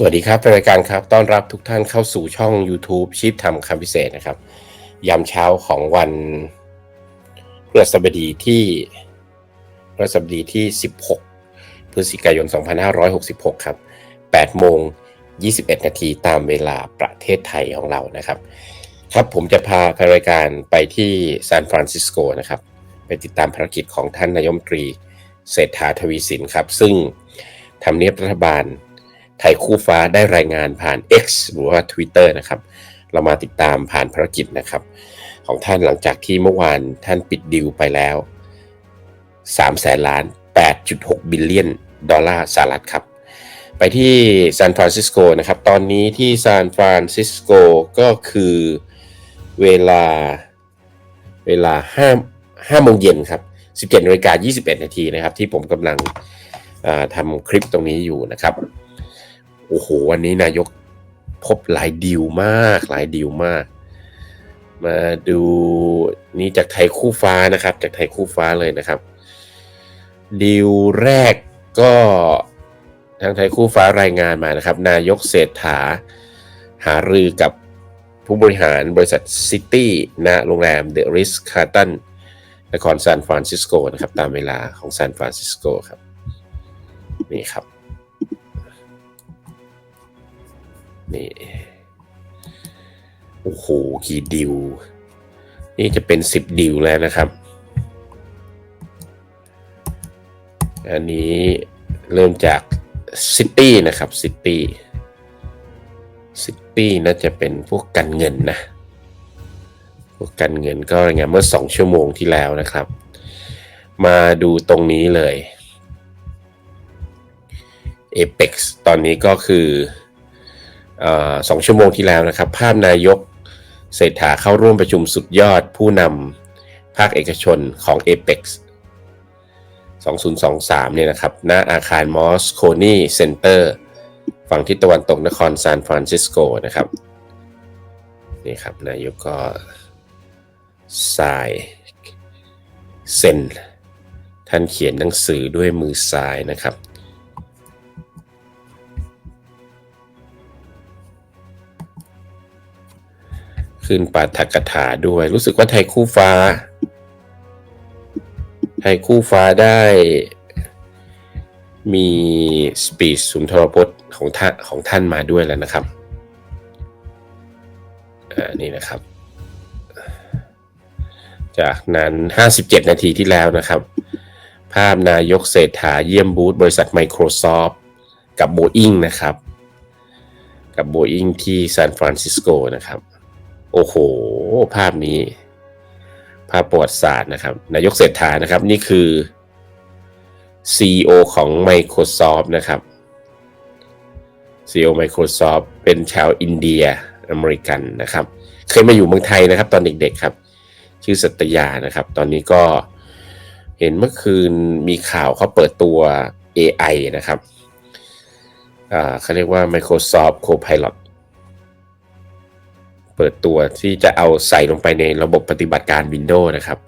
สวัสดีครับรายการครับ ต้อนรับทุกท่านเข้าสู่ช่อง YouTube ชีพทำคำพิเศษนะครับ ยามเช้าของวันพฤหัสบดีที่พฤหัสบดีที่ 16 พฤศจิกายน 2566 ครับ8โมง 21 นาทีตามเวลาประเทศไทยของเรานะครับ ครับผมจะพาพรายการไปที่ซานฟรานซิสโกนะครับ ไปติดตามภารกิจของท่านนายมนตรีเศรษฐาทวีสินครับ ซึ่งทำเนียบรัฐบาล ไทยคู่ฟ้าได้รายงานผ่าน X หรือว่า Twitter นะครับ เรามาติดตามผ่านภารกิจนะครับ ของท่านหลังจากที่เมื่อวานท่านปิดดิวไปแล้ว3แสนล้าน 8.6 บิลเลียนดอลลาร์สหรัฐครับ ไปที่ซานฟรานซิสโกนะครับ ตอนนี้ที่ซานฟรานซิสโกก็คือเวลาเวลา5 5โมงเย็นครับ 17นาฬิกา21 นาทีนะครับ ที่ผมกำลังทำคลิปตรงนี้อยู่นะครับ โอ้โหวันนี้นายกพบหลายดีลมาก หลายดีลมาก มาดูนี่จากไทยคู่ฟ้านะครับ จากไทยคู่ฟ้าเลยนะครับดีลแรกก็ทางไทยคู่ฟ้ารายงานมานะครับ นายกเศรษฐา หารือกับผู้บริหารบริษัทซิตี้ณโรงแรมเดอะริสคาร์ตันนครซานฟรานซิสโกนะครับ ตามเวลาของซานฟรานซิสโกครับ นี่ครับ นี่โอ้โหกี่ดิว นี่จะเป็นสิบดิวแล้วนะครับ อันนี้เริ่มจากซิตี้นะครับซิตี้ซิตี้น่าจะเป็นพวกการเงินนะพวกการเงินก็รายงานเมื่อสองชั่วโมงที่แล้วนะครับ มาดูตรงนี้เลย Apex ตอนนี้ก็คือ สองชั่วโมงที่แล้วนะครับ ภาพนายกเศรษฐาเข้าร่วมประชุมสุดยอดผู้นำภาคเอกชนของ Apex 2023 เนี่ยนะครับ ณ อาคารมอสโคนีเซ็นเตอร์ฝั่งทิศตะวันตกนครซานฟรานซิสโกนะครับ นี่ครับ นายกก็สายเซ็น ท่านเขียนหนังสือด้วยมือซ้ายนะครับ ขึ้นปาฐกถาด้วย รู้สึกว่าไทยคู่ฟ้า ไทยคู่ฟ้าได้ มีสปีดสุนทรพจน์ของท่านของท่านมาด้วยแล้วนะครับอ่านี่นะครับ จากนั้น 57 นาทีที่แล้วนะครับ ภาพนายกเศรษฐาเยี่ยมบูธบริษัท Microsoft กับ Boeing นะครับ กับ Boeing ที่ซานฟรานซิสโกนะครับ โอ้โห ภาพนี้ ภาพประวัติศาสตร์นะครับ นายกเศรษฐานะครับ นี่คือ CEO ของ Microsoft นะครับ CEO Microsoft เป็นชาวอินเดียอเมริกันนะครับ เคยมาอยู่เมืองไทยนะครับ ตอนเด็กๆครับ ชื่อสัตยานะครับ ตอนนี้ก็เห็นเมื่อคืนมีข่าวเขาเปิดตัว AI นะครับเขาเรียกว่า Microsoft Copilot เปิดตัวที่จะเอาใส่ลงไปในระบบปฏิบัติการ Windows นะครับ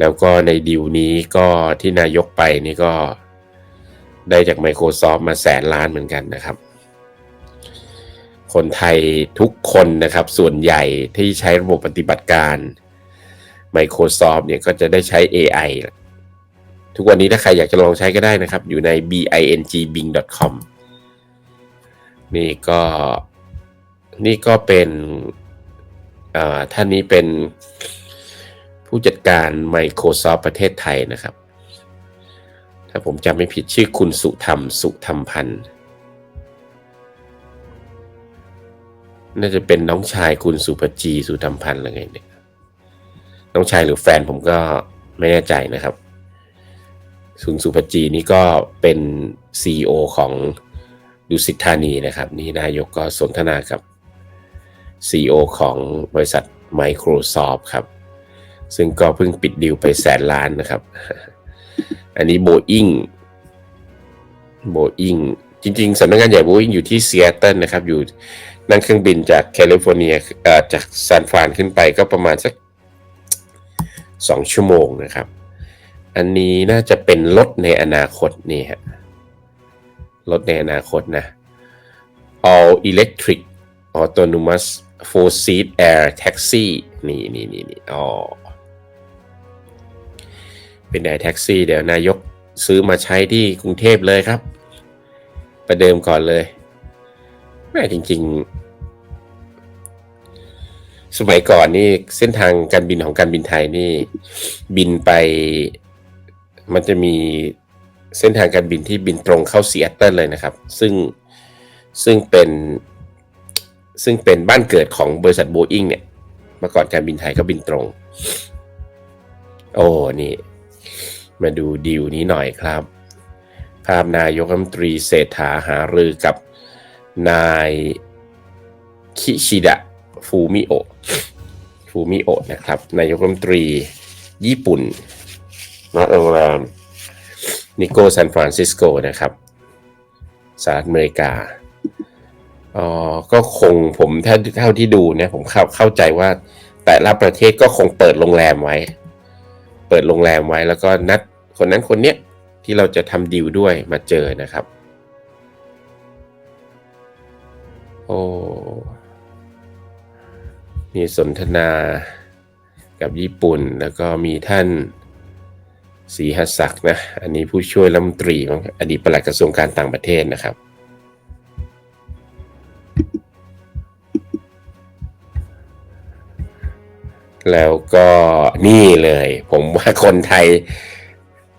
แล้วก็ในดีลนี้ก็ที่นายกไปนี่ก็ได้จาก Microsoft มาแสนล้านเหมือนกันนะครับ คนไทยทุกคนนะครับส่วนใหญ่ที่ใช้ระบบปฏิบัติการ Microsoft เนี่ยก็จะได้ใช้ AI ทุกวันนี้ถ้าใครอยากจะลองใช้ก็ได้นะครับ อยู่ใน bing bing.com นี่ก็ นี่ก็เป็นท่านนี้เป็นผู้จัดการ Microsoft ประเทศไทยนะครับ ถ้าผมจำไม่ผิดชื่อคุณสุธรรม สุธรรมพันธ์น่าจะเป็นน้องชายคุณสุภจีสุธรรมพันธ์อะไรเนี่ยน้องชายหรือแฟนผมก็ไม่แน่ใจนะครับคุณสุภจีนี่ก็เป็น CEO ของดุสิตธานีนะครับ นี่นายกก็สนทนากับ CEO ของบริษัท Microsoft ครับ ซึ่งก็เพิ่งปิดดีลไปแสนล้านนะครับ อันนี้ Boeing Boeing จริง ๆสำนักงานใหญ่ Boeing อยู่ที่ซีแอตเทิลนะครับ อยู่นั่งเครื่องบินจากแคลิฟอร์เนียจากซานฟรานขึ้นไปก็ประมาณสักสองชั่วโมงนะครับ อันนี้น่าจะเป็นรถในอนาคตนี่ฮะรถในอนาคตนะ all electric autonomous four seat air taxi นี่นี่นี่นี่อ๋อเป็นแอร์แท็กซี่เดี๋ยวนายกซื้อมาใช้ที่กรุงเทพเลยครับ ประเดิมก่อนเลยแม่จริง ๆ สมัยก่อนนี่เส้นทางการบินของการบินไทยนี่ บินไป มันจะมีเส้นทางการบินที่บินตรงเข้าซีแอตเทิลเลยนะครับ ซึ่งซึ่งเป็น ซึ่งเป็นบ้านเกิดของบริษัทโบอิงเนี่ยเมื่อก่อนการบินไทยก็บินตรง โอ้นี่ มาดูดีลนี้หน่อยครับ ภาพนายกรัฐมนตรีเศรษฐาหารือกับนายคิชิดะฟูมิโอฟูมิโอนะครับ นายกรัฐมนตรีญี่ปุ่นณโรงแรมนิโกซานฟรานซิสโกนะครับสหรัฐอเมริกา อ๋อก็คงผมถ้าเท่าที่ดูเนี่ยผมเข้าเข้าใจว่า แต่ละประเทศก็คงเปิดโรงแรมไว้ เปิดโรงแรมไว้แล้วก็นัดคนนั้นคนเนี้ยที่เราจะทำดีลด้วยมาเจอนะครับ โอ้มีสนทนากับญี่ปุ่นแล้วก็มีท่านศรีหัศักดิ์นะ อันนี้ผู้ช่วยรัฐมนตรีอดีตปลัดกระทรวงการต่างประเทศนะครับ แล้วก็นี่เลย ผมว่าคนไทย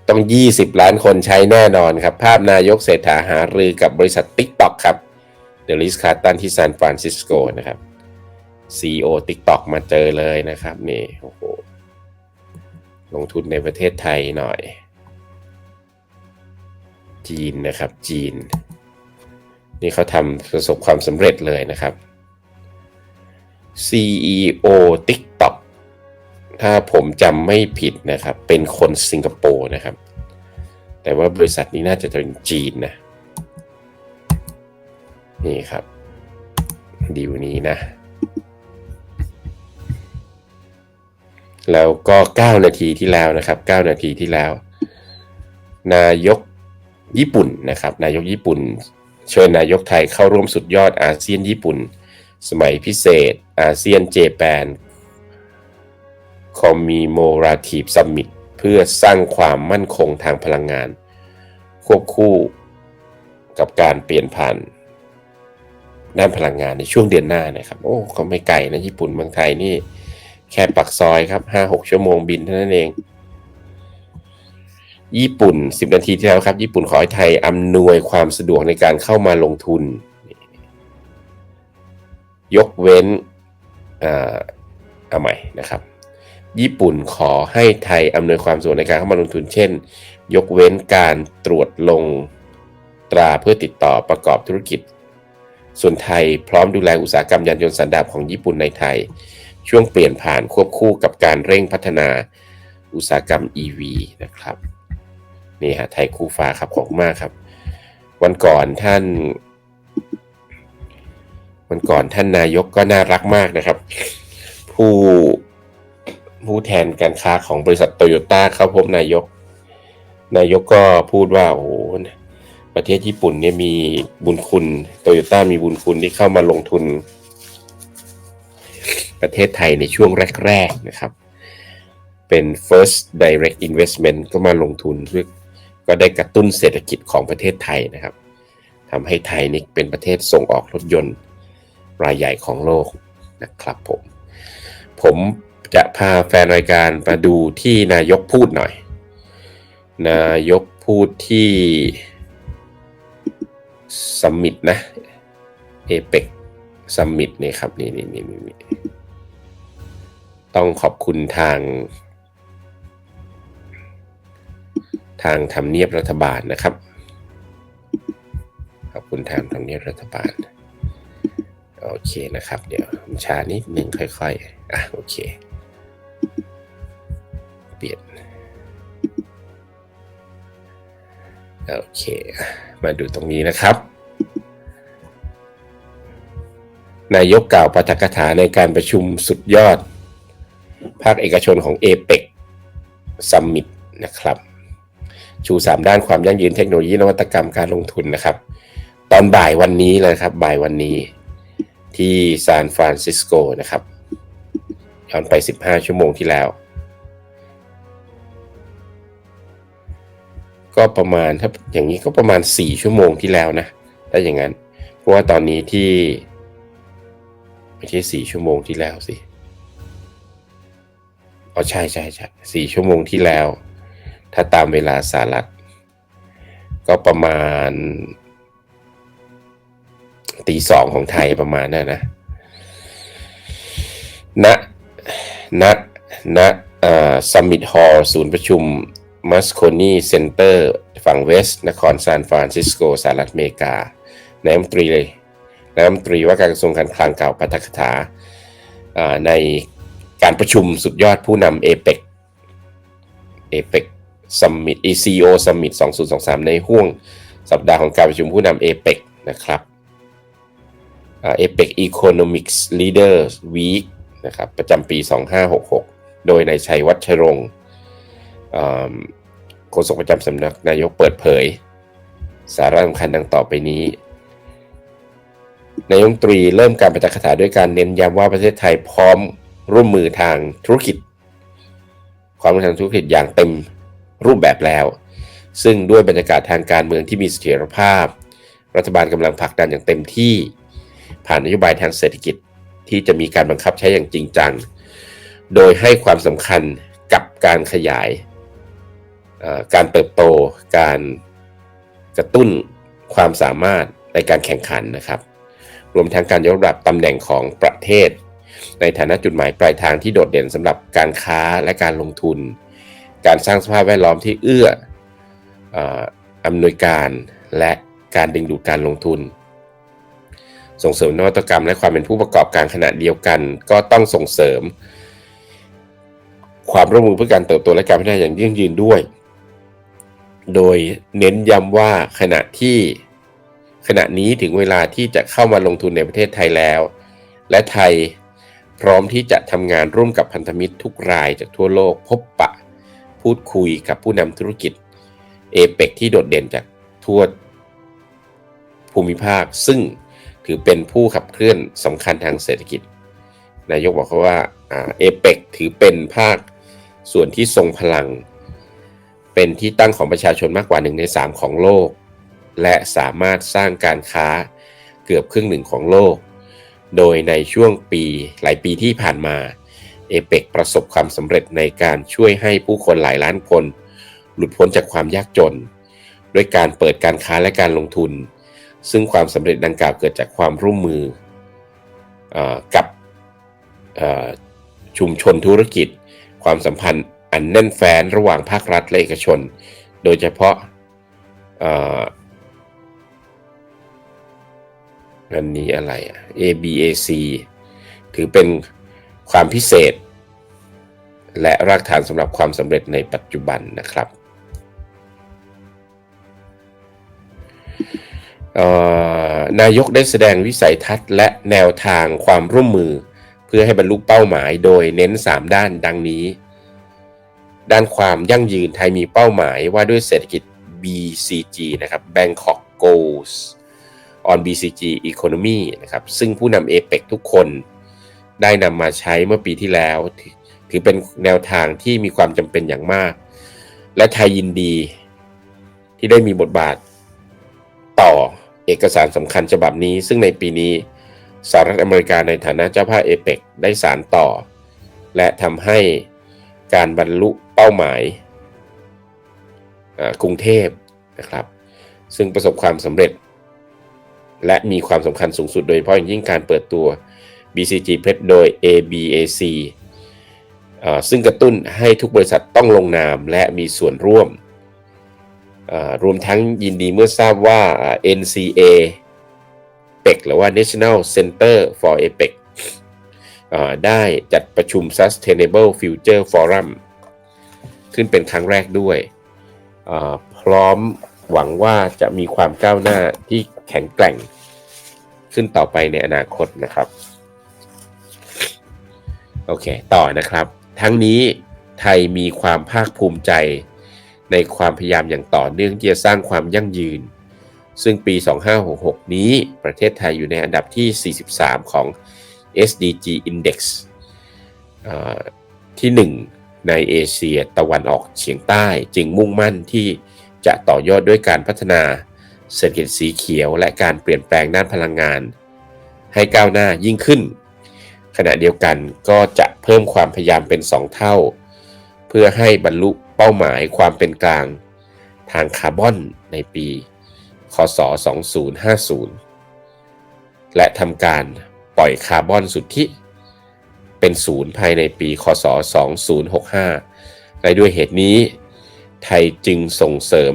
ต้อง 20 ล้านคนใช้แน่นอนครับ ภาพนายกเศรษฐาหารือกับบริษัท TikTok ครับเดลิสคาร์ตันที่ซานฟรานซิสโกนะครับ CEO TikTok มาเจอเลยนะครับนี่โอ้โหลงทุนในประเทศไทยหน่อย จีนนะครับจีน นี่เขาทำประสบความสำเร็จเลยนะครับ CEO TikTok ถ้าผมจำไม่ผิดนะครับ เป็นคนสิงคโปร์นะครับ แต่ว่าบริษัทนี้น่าจะเป็นจีนนะ นี่ครับดีลนี้นะ แล้วก็ 9 นาทีที่แล้วนะครับ 9 นาทีที่แล้ว นายกญี่ปุ่นนะครับ นายกญี่ปุ่นเชิญนายกไทยเข้าร่วมสุดยอดอาเซียนญี่ปุ่น สมัยพิเศษ อาเซียนเจแปน คอมมีโมราทีฟซัมมิตเพื่อสร้างความมั่นคงทางพลังงาน ควบคู่กับการเปลี่ยนผ่านด้านพลังงานในช่วงเดือนหน้านะครับ โอ้ก็ไม่ไกลนะญี่ปุ่นเมืองไทยนี่ แค่ปักซอยครับห้าหกชั่วโมงบินเท่านั้นเอง ญี่ปุ่น 10 นาทีที่แล้วครับ ญี่ปุ่นขอให้ไทยอำนวยความสะดวกในการเข้ามาลงทุน ยกเว้นเอาใหม่นะครับ ญี่ปุ่นขอให้ไทยอำนวยความสะดวกในการเข้ามาลงทุนเช่น ยกเว้นการตรวจลงตราเพื่อติดต่อประกอบธุรกิจ ส่วนไทยพร้อมดูแลอุตสาหกรรมยานยนต์สันดาปของญี่ปุ่นในไทย ช่วงเปลี่ยนผ่านควบคู่กับการเร่งพัฒนาอุตสาหกรรม EV นะครับนี่ฮะไทยคู่ฟ้าครับขอบมากครับ วันก่อนท่านวันก่อนท่านนายกก็น่ารักมากนะครับ ผู้ ผู้แทนการค้าของบริษัทโตโยต้าเข้าพบนายก นายกก็พูดว่าโอ้โหประเทศญี่ปุ่นเนี่ยมีบุญคุณโตโยต้ามีบุญคุณที่เข้ามาลงทุน ประเทศไทยในช่วงแรก ๆนะครับ เป็น first direct investment ก็มาลงทุนเพื่อก็ได้กระตุ้นเศรษฐกิจของประเทศไทยนะครับทำให้ไทยนี่เป็นประเทศส่งออกรถยนต์รายใหญ่ของโลกนะครับผม ผม จะพาแฟนรายการมาดูที่นายกพูดหน่อย นายกพูดที่ซัมมิตนะเอเปกซัมมิตนี่ครับนี่นี่นี่นี่ต้องขอบคุณทาง ทางทำเนียบรัฐบาลนะครับ ขอบคุณทางทำเนียบรัฐบาล โอเคนะครับ เดี๋ยวชานิดหนึ่งค่อยๆอะโอเค เปลี่ยน โอเค มาดูตรงนี้นะครับ นายกกล่าวปาฐกถาในการประชุมสุดยอด ภาคเอกชนของ a p e c Summit นะครับ ชู 3 ด้านความยั่งยืนเทคโนโลยีนวัตกรรมการลงทุนนะครับ ตอนบ่ายวันนี้เลยครับ บ่ายวันนี้ที่ซานฟรานซิสโกนะครับย้อนไป 15 ชั่วโมงที่แล้ว ก็ประมาณถ้าอย่างนี้ก็ประมาณ 4 ชั่วโมงที่แล้วนะถ้าอย่างนั้น เพราะว่าตอนนี้ที่ไม่ใช่4ชั่วโมงที่แล้วสิอ๋อใช่ใช่ใช่สี่ชั่วโมงที่แล้ว ถ้าตามเวลาสหรัฐ ก็ประมาณตีสองของไทยประมาณนั้นนะณณณซัมมิตฮอลล์ศูนย์ประชุม มัสโคนีเซ็นเตอร์ฝั่งเวสต์นครซานฟรานซิสโกสหรัฐอเมริกาในรัฐมนตรีเลยนายรัฐมนตรีว่าการกระทรวงการคลังกล่าวปาฐกถาในการประชุมสุดยอดผู้นำเอเปกเอเปกซัมมิต ECO Summit 2023 ในห่วงสัปดาห์ของการประชุมผู้นำเอเปกนะครับเอเปก Economics Leaders Week นะครับประจำปี 2566 โดยนายชัยวัชรงค์ โฆษกประจำสำนักนายกเปิดเผย สาระสำคัญดังต่อไปนี้ นายงตรีเริ่มการประจักษ์คาถาด้วยการเน้นย้ำว่าประเทศไทยพร้อมร่วมมือทางธุรกิจ ความร่วมทางธุรกิจอย่างเต็มรูปแบบแล้ว ซึ่งด้วยบรรยากาศทางการเมืองที่มีเสถียรภาพ รัฐบาลกำลังผลักดันอย่างเต็มที่ ผ่านนโยบายทางเศรษฐกิจที่จะมีการบังคับใช้อย่างจริงจัง โดยให้ความสำคัญกับการขยาย การเติบโตการกระตุ้นความสามารถในการแข่งขันนะครับ รวมทั้งการยกระดับตำแหน่งของประเทศ ในฐานะจุดหมายปลายทางที่โดดเด่นสำหรับการค้าและการลงทุน การสร้างสภาพแวดล้อมที่เอื้ออำนวยการและการดึงดูดการลงทุน ส่งเสริมนวัตกรรมและความเป็นผู้ประกอบการขณะเดียวกัน ก็ต้องส่งเสริม ความร่วมมือเพื่อการเติบโตและการพัฒนาอย่างยั่งยืนด้วย โดยเน้นย้ำว่าขณะที่ขณะนี้ถึงเวลาที่จะเข้ามาลงทุนในประเทศไทยแล้ว และไทยพร้อมที่จะทำงานร่วมกับพันธมิตรทุกรายจากทั่วโลกพบปะ พูดคุยกับผู้นำธุรกิจเอเปกที่โดดเด่นจากทั่วภูมิภาค ซึ่งถือเป็นผู้ขับเคลื่อนสำคัญทางเศรษฐกิจ นายกบอกว่าเอเปกถือเป็นภาคส่วนที่ทรงพลัง เป็นที่ตั้งของประชาชนมากกว่าหนึ่งในสามของโลก และสามารถสร้างการค้าเกือบครึ่งหนึ่งของโลก โดยในช่วงปีหลายปีที่ผ่านมาเอเปกประสบความสำเร็จในการช่วยให้ผู้คนหลายล้านคน หลุดพ้นจากความยากจน ด้วยการเปิดการค้าและการลงทุน ซึ่งความสำเร็จดังกล่าวเกิดจากความร่วมมืออกับชุมชนธุรกิจ ความสัมพันธ์ อันแน่นแฟ้นระหว่างภาครัฐและเอกชน โดยเฉพาะอันนี้อะไร ABAC ถือเป็นความพิเศษ และรากฐานสำหรับความสำเร็จในปัจจุบันนะครับนายกได้แสดงวิสัยทัศน์และแนวทางความร่วมมือ เพื่อให้บรรลุเป้าหมายโดยเน้น 3 ด้านดังนี้ ด้านความยั่งยืนไทยมีเป้าหมายว่าด้วยเศรษฐกิจ BCG นะครับ Bangkok Goals on BCG Economy นะครับซึ่งผู้นำ APEC ทุกคนได้นำมาใช้เมื่อปีที่แล้ว ถือเป็นแนวทางที่มีความจำเป็นอย่างมาก และไทยยินดีที่ได้มีบทบาทต่อเอกสารสำคัญฉบับนี้ ซึ่งในปีนี้สหรัฐอเมริกาในฐานะเจ้าภาพเอเปกได้สารต่อ และทำให้ การบรรลุเป้าหมายกรุงเทพนะครับ ซึ่งประสบความสำเร็จ และมีความสำคัญสูงสุดโดยเฉพาะอย่างยิ่งการเปิดตัว BCG p r e โดย ABAC ซึ่งกระตุ้นให้ทุกบริษัทต้องลงนามและมีส่วนร่วม รวมทั้งยินดีเมื่อทราบว่า NCA PEC หรือว่า National Center for APEC ได้จัดประชุม Sustainable Future Forum ขึ้นเป็นครั้งแรกด้วย พร้อมหวังว่าจะมีความก้าวหน้าที่แข็งแกร่งขึ้นต่อไปในอนาคตนะครับ โอเค ต่อนะครับ ทั้งนี้ไทยมีความภาคภูมิใจในความพยายามอย่างต่อเนื่องที่จะสร้างความยั่งยืน ซึ่งปี 2566 นี้ประเทศไทยอยู่ในอันดับที่ 43 ของ SDG Index ที่ 1 ในเอเชียตะวันออกเฉียงใต้ จึงมุ่งมั่นที่จะต่อยอดด้วยการพัฒนาเศรษฐกิจสีเขียวและการเปลี่ยนแปลงด้านพลังงาน ให้ก้าวหน้ายิ่งขึ้น ขณะเดียวกันก็จะเพิ่มความพยายามเป็น 2 เท่า เพื่อให้บรรลุเป้าหมายความเป็นกลางทางคาร์บอนในปี คศ 2050 และทำการ ปล่อยคาร์บอนสุทธิ เป็นศูนย์ภายในปี คศ 2065 และด้วยเหตุนี้ ไทยจึงส่งเสริม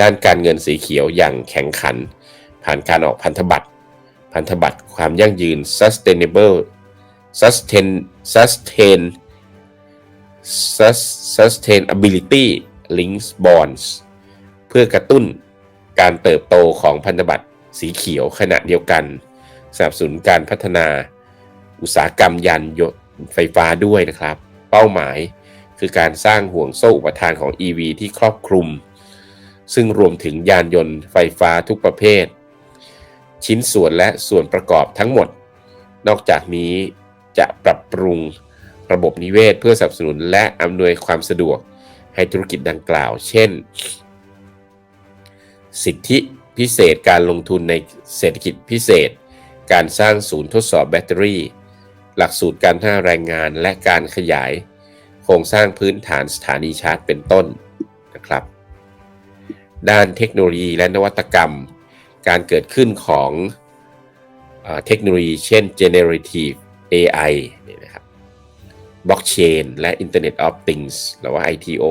ด้านการเงินสีเขียวอย่างแข็งขัน ผ่านการออกพันธบัตร พันธบัตรความยั่งยืน sustainable sustain sustain sustainability links bonds เพื่อกระตุ้นการเติบโตของพันธบัตรสีเขียวขณะเดียวกัน สนับสนุนการพัฒนาอุตสาหกรรมยานยนต์ไฟฟ้าด้วยนะครับ เป้าหมายคือการสร้างห่วงโซ่อุปทานของ EV ที่ครอบคลุม ซึ่งรวมถึงยานยนต์ไฟฟ้าทุกประเภท ชิ้นส่วนและส่วนประกอบทั้งหมด นอกจากนี้จะปรับปรุงระบบนิเวศเพื่อสนับสนุนและอำนวยความสะดวกให้ธุรกิจดังกล่าว เช่น สิทธิพิเศษการลงทุนในเศรษฐกิจพิเศษ การสร้างศูนย์ทดสอบแบตเตอรี่ หลักสูตรการท่าแรงงานและการขยาย โครงสร้างพื้นฐานสถานีชาร์จเป็นต้นนะครับ ด้านเทคโนโลยีและนวัตกรรม การเกิดขึ้นของเทคโนโลยีเช่น generative AI นะครับ blockchain และ Internet of Things หรือว่า ITO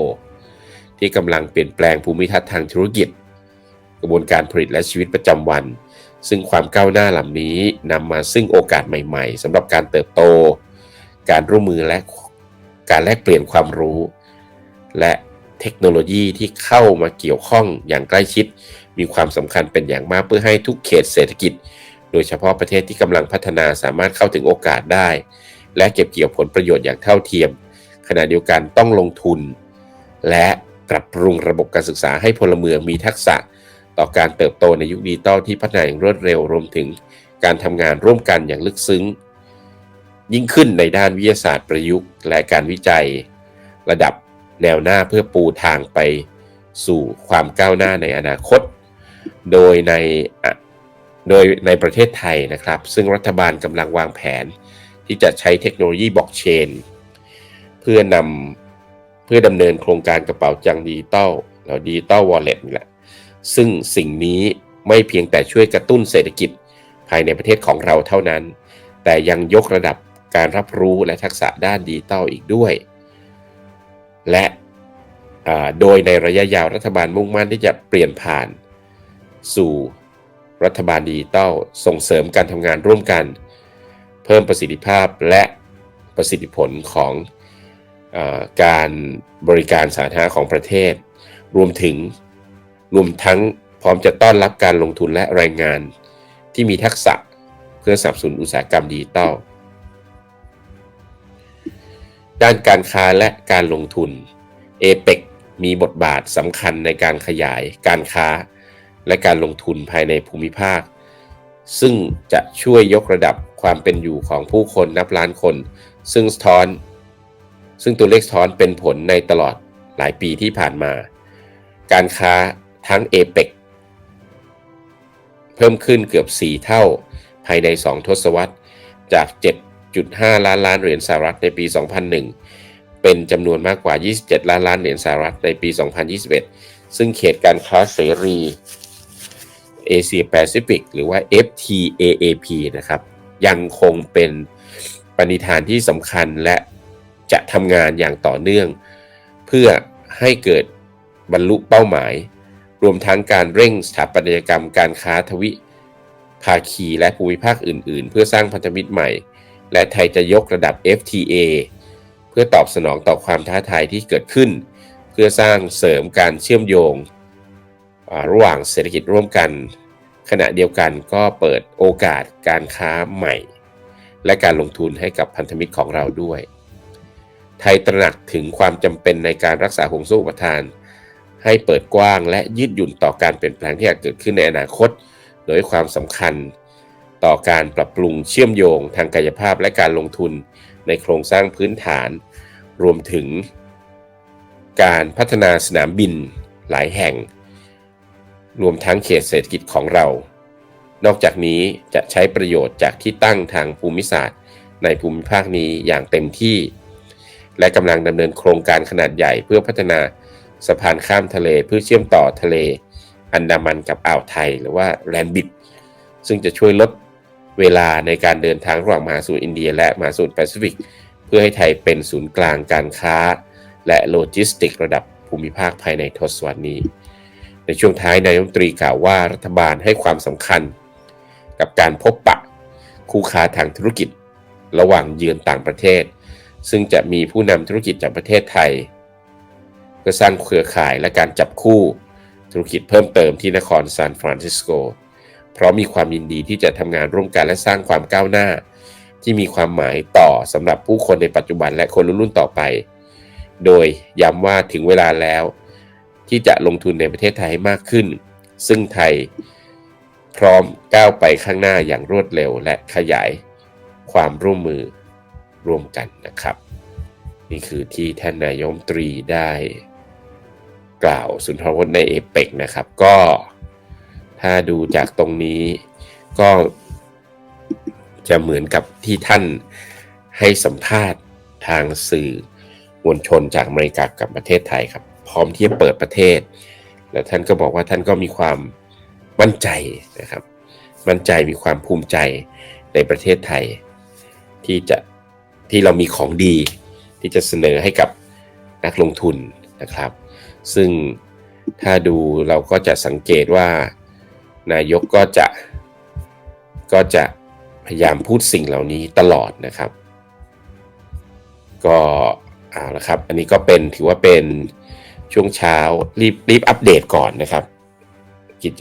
ที่กำลังเปลี่ยนแปลงภูมิทัศน์ทางธุรกิจ กระบวนการผลิตและชีวิตประจำวัน ซึ่งความก้าวหน้าเหล่านี้นำมาซึ่งโอกาสใหม่ๆสำหรับการเติบโต การร่วมมือและการแลกเปลี่ยนความรู้ และเทคโนโลยีที่เข้ามาเกี่ยวข้องอย่างใกล้ชิด มีความสำคัญเป็นอย่างมากเพื่อให้ทุกเขตเศรษฐกิจ โดยเฉพาะประเทศที่กำลังพัฒนาสามารถเข้าถึงโอกาสได้ และเก็บเกี่ยวผลประโยชน์อย่างเท่าเทียม ขณะเดียวกันต้องลงทุน และปรับปรุงระบบการศึกษาให้พลเมืองมีทักษะ ต่อการเติบโตในยุคดิจิตอลที่พัฒนาอย่างรวดเร็วรวมถึงการทำงานร่วมกันอย่างลึกซึ้ง ยิ่งขึ้นในด้านวิทยาศาสตร์ประยุกต์และการวิจัย ระดับแนวหน้าเพื่อปูทางไปสู่ความก้าวหน้าในอนาคต โดยในโดยในประเทศไทยนะครับ ซึ่งรัฐบาลกำลังวางแผน ที่จะใช้เทคโนโลยีบล็อกเชน เพื่อนำเพื่อดำเนินโครงการกระเป๋าจังดิจิตอลหรือดิจิตอลวอลเล็ตนี่แหละ ซึ่งสิ่งนี้ไม่เพียงแต่ช่วยกระตุ้นเศรษฐกิจภายในประเทศของเราเท่านั้น แต่ยังยกระดับการรับรู้และทักษะด้านดิจิตอลอีกด้วย และโดยในระยะยาวรัฐบาลมุ่งมั่นที่จะเปลี่ยนผ่าน สู่รัฐบาลดิจิตอลส่งเสริมการทำงานร่วมกัน เพิ่มประสิทธิภาพและประสิทธิผลของอการบริการสาธารณะของประเทศ รวมถึง รวมทั้งพร้อมจะต้อนรับการลงทุนและแรงงาน ที่มีทักษะเพื่อสนับสนุนอุตสาหกรรมดิจิตอลด้านการค้าและการลงทุนเอเปมีบทบาทสำคัญในการขยายการค้า และการลงทุนภายในภูมิภาค ซึ่งจะช่วยยกระดับความเป็นอยู่ของผู้คนนับล้านคน ซึ่งสะท้อน ซึ่งตัวเลขสะท้อนเป็นผลในตลอดหลายปีที่ผ่านมา การค้า ทั้งเอเปกเพิ่มขึ้นเกือบ 4 เท่าภายใน 2 ทศวรรษ จาก 7.5 ล้านล้านเหรียญสหรัฐในปี 2001 เป็นจำนวนมากกว่า 27 ล้านล้านเหรียญสหรัฐในปี 2021 ซึ่งเขตการค้าเสรีเอเชียแปซิฟิกหรือว่า FTAAP นะครับ ยังคงเป็นปณิธานที่สำคัญและจะทำงานอย่างต่อเนื่อง เพื่อให้เกิดบรรลุเป้าหมาย รวมทั้งการเร่งสถาปัตยกรรมการค้าทวิภาคีและภูมิภาคอื่น ๆ เพื่อสร้างพันธมิตรใหม่ และไทยจะยกระดับ FTA เพื่อตอบสนองต่อความท้าทายที่เกิดขึ้น เพื่อสร้างเสริมการเชื่อมโยง ระหว่างเศรษฐกิจร่วมกัน ขณะเดียวกันก็เปิดโอกาสการค้าใหม่ และการลงทุนให้กับพันธมิตรของเราด้วย ไทยตระหนักถึงความจำเป็นในการรักษาหงสุปทาน ให้เปิดกว้างและยืดหยุ่นต่อการเปลี่ยนแปลงที่อาจเกิดขึ้นในอนาคต โดยความสำคัญต่อการปรับปรุงเชื่อมโยงทางกายภาพและการลงทุนในโครงสร้างพื้นฐาน รวมถึง การพัฒนาสนามบินหลายแห่ง รวมทั้งเขตเศรษฐกิจของเรา นอกจากนี้จะใช้ประโยชน์จากที่ตั้งทางภูมิศาสตร์ ในภูมิภาคนี้อย่างเต็มที่ และกำลังดำเนินโครงการขนาดใหญ่เพื่อพัฒนา สะพานข้ามทะเลเพื่อเชื่อมต่อทะเล อันดามันกับอ่าวไทยหรือว่าแลนบิด ซึ่งจะช่วยลดเวลาในการเดินทางระหว่างมหาสมุทรอินเดีย และมหาสมุทรแปซิฟิก เพื่อให้ไทยเป็นศูนย์กลางการค้า และโลจิสติกระดับภูมิภาคภายในทศวรรษนี้ ในช่วงท้ายนายรัฐมนตรีกล่าวว่ารัฐบาลให้ความสำคัญ กับการพบปะคู่ค้าทางธุรกิจ ระหว่างเยือนต่างประเทศ ซึ่งจะมีผู้นำธุรกิจจากประเทศไทย เพื่อสร้างเครือข่ายและการจับคู่ธุรกิจเพิ่มเติมที่นครซานฟรานซิสโก เพราะมีความยินดีที่จะทำงานร่วมกันและสร้างความก้าวหน้า ที่มีความหมายต่อสำหรับผู้คนในปัจจุบันและคนรุ่นต่อไป โดยย้ำว่าถึงเวลาแล้ว ที่จะลงทุนในประเทศไทยให้มากขึ้น ซึ่งไทยพร้อมก้าวไปข้างหน้าอย่างรวดเร็วและขยายความร่วมมือร่วมกันนะครับ นี่คือที่ท่านนายมตรีได้ กล่าวสุนทรพจน์ในเอเปกนะครับ ก็ถ้าดูจากตรงนี้ก็จะเหมือนกับที่ท่านให้สัมภาษณ์ทางสื่อมวลชนจากอเมริกากับประเทศไทยครับ พร้อมที่จะเปิดประเทศ และท่านก็บอกว่าท่านก็มีความมั่นใจนะครับ มั่นใจมีความภูมิใจในประเทศไทย ที่จะที่เรามีของดีที่จะเสนอให้กับนักลงทุนนะครับ ซึ่งถ้าดูเราก็จะสังเกตว่านายกก็จะก็จะพยายามพูดสิ่งเหล่านี้ตลอดนะครับ ก็เอาละครับ อันนี้ก็เป็นถือว่าเป็นช่วงเช้ารีบรีบอัปเดตก่อนนะครับ กิจ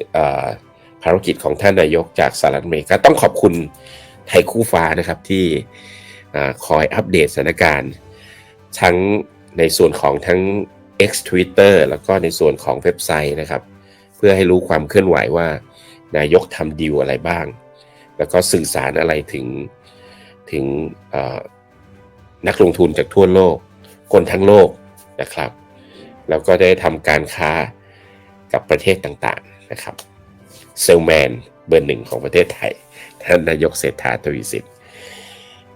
ภารกิจของท่านนายกจากสหรัฐอเมริกาต้องขอบคุณไทยคู่ฟ้านะครับที่คอยอัปเดตสถานการณ์ ทั้งในส่วนของทั้ง X Twitter แล้วก็ในส่วนของเว็บไซต์นะครับ เพื่อให้รู้ความเคลื่อนไหวว่า นายกทำดีลอะไรบ้าง แล้วก็สื่อสารอะไรถึงถึงนักลงทุนจากทั่วโลก คนทั้งโลกนะครับ แล้วก็ได้ทำการค้ากับประเทศต่างๆนะครับเซลแมนเบอร์หนึ่งของประเทศไทย ท่านนายกเศรษฐาทวีสิน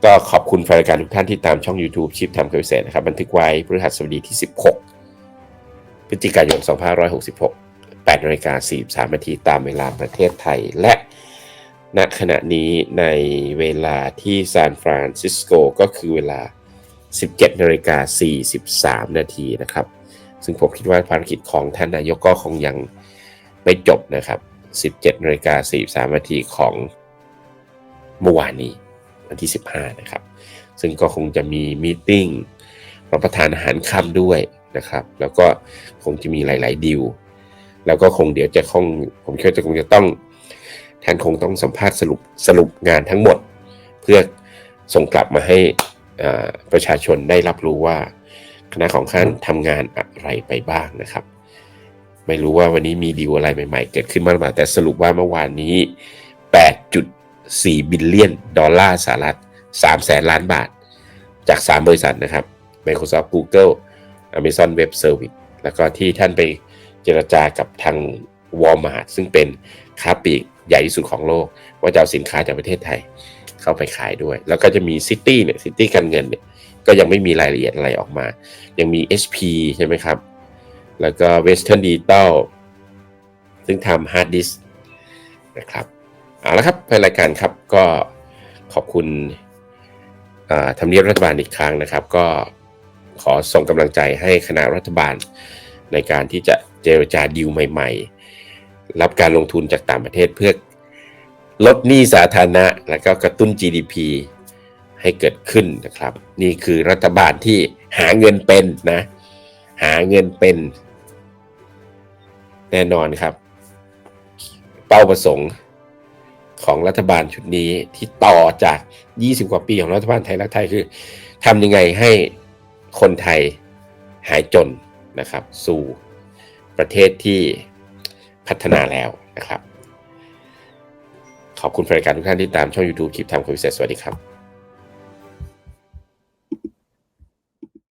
ก็ขอบคุณแฟนรายการทุกท่านที่ตามช่อง YouTube ชิปทำเกษตรนะครับ บันทึกไว้พฤหัสบดีที่ 16 พฤศจิกายน 2566 8นาฬิกา43นาทีตามเวลาประเทศไทย และณขณะนี้ในเวลาที่ซานฟรานซิสโกก็คือเวลา 17นาฬิกา43นาทีนะครับ ซึ่งผมคิดว่าภารกิจของท่านนายกก็คงยังไม่จบนะครับ 17นาฬิกา43นาทีของเมื่อวานนี้วันที่ 15 นะครับ ซึ่งก็คงจะมีมีติ้งรับประทานอาหารค่ำด้วย นะครับ แล้วก็คงจะมีหลาย ๆ ดีลแล้วก็คงเดี๋ยวจะคงผมคิดว่าจะคงจะต้องท่านคงต้องสัมภาษณ์สรุปสรุปงานทั้งหมด เพื่อส่งกลับมาให้ประชาชนได้รับรู้ว่าคณะของท่านทำงานอะไรไปบ้างนะครับ ไม่รู้ว่าวันนี้มีดีลอะไรใหม่ ๆ เกิดขึ้นมากมายแต่สรุปว่าเมื่อวานนี้ 8.4 บิลเลียนดอลลาร์สหรัฐ3แสนล้านบาท จาก 3 บริษัทนะครับ Microsoft Google Amazon Web Service แล้วก็ที่ท่านไปเจรจากับทางวอลมาร์ทซึ่งเป็นค้าปลีกใหญ่ที่สุดของโลก ว่าจะเอาสินค้าจากประเทศไทยเข้าไปขายด้วย แล้วก็จะมีซิตี้เนี่ยซิตี้การเงินเนี่ยก็ยังไม่มีรายละเอียดอะไรออกมา ยังมี HP ใช่ไหมครับ แล้วก็ Western Digital ซึ่งทำฮาร์ดดิสนะครับเอาละครับในรายการครับก็ขอบคุณทำเนียบรัฐบาลอีกครั้งนะครับ ก็ ขอส่งกำลังใจให้คณะรัฐบาล ในการที่จะเจรจาดีลใหม่ ๆ รับการลงทุนจากต่างประเทศเพื่อลดหนี้สาธารณะ และก็กระตุ้น GDP ให้เกิดขึ้นนะครับ นี่คือรัฐบาลที่หาเงินเป็นนะ หาเงินเป็น แน่นอนครับ เป้าประสงค์ของรัฐบาลชุดนี้ที่ต่อจาก 20 กว่าปีของรัฐบาลไทยรักไทยคือทำยังไงให้ คนไทยหายจนนะครับ สู่ประเทศที่พัฒนาแล้วนะครับ ขอบคุณแฟนรายการทุกท่านที่ตามช่อง YouTube คลิปทำคอมพิเศษสวัสดีครับ